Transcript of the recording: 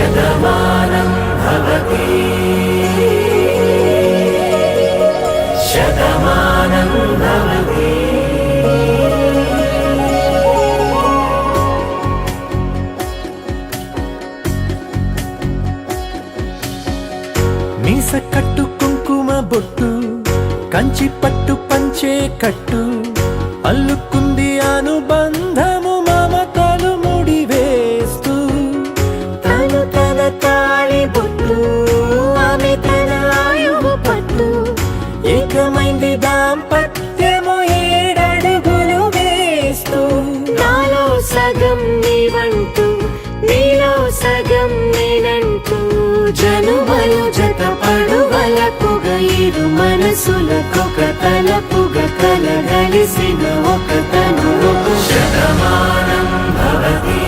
శతమానం భవతి శతమానం భవతి మీస కట్టు కుంకుమ బొట్టు కంచి పట్టు పంచే కట్టు అల్లుకు ఏకమైంది దాంపత్యము ఏడడుగులు వేస్తూ. నాలో సగం నీవంటూ నీలో సగం నేనంటూ. జనుమలు జత పడువలపుగ ఇరు మనసులకొక తలపుగ కలగలిసిన ఒక తను శతమానం భవతి.